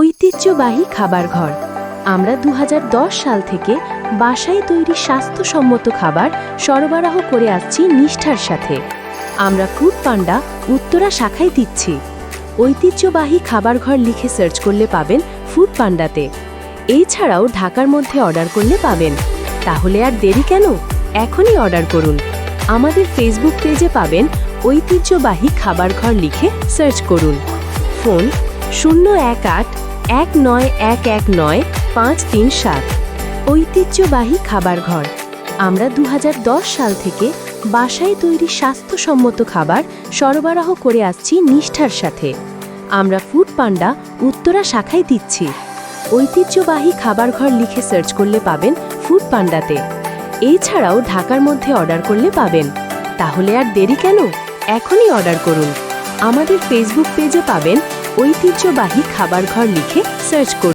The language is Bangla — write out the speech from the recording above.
ঐতিহ্যবাহী খাবার ঘর। আমরা দু হাজার দশ সাল থেকে বাসায় তৈরি স্বাস্থ্যসম্মত খাবার সরবরাহ করে আসছি নিষ্ঠার সাথে। আমরা ফুড পান্ডা উত্তরা শাখায় দিচ্ছি। ঐতিহ্যবাহী খাবার ঘর লিখে সার্চ করলে পাবেন ফুড পান্ডাতে। এছাড়াও ঢাকার মধ্যে অর্ডার করলে পাবেন। তাহলে আর দেরি কেন? এখনই অর্ডার করুন। আমাদের ফেসবুক পেজে পাবেন ঐতিহ্যবাহী খাবার ঘর লিখে সার্চ করুন। ফোন শূন্য এক আট এক নয় এক এক নয় পাঁচ তিন সাত। ঐতিহ্যবাহী খাবার ঘর। আমরা দু হাজার দশ সাল থেকে বাসায় তৈরি স্বাস্থ্যসম্মত খাবার সরবরাহ করে আসছি নিষ্ঠার সাথে। আমরা ফুড পান্ডা উত্তরা শাখায় দিচ্ছি। ঐতিহ্যবাহী খাবার ঘর লিখে সার্চ করলে পাবেন ফুড পান্ডাতে। এছাড়াও ঢাকার মধ্যে অর্ডার করলে পাবেন। তাহলে আর দেরি কেন? এখনই অর্ডার করুন। আমাদের ফেসবুক পেজে পাবেন ঐতিহ্যবাহী খাবার ঘর লিখে সার্চ করুন।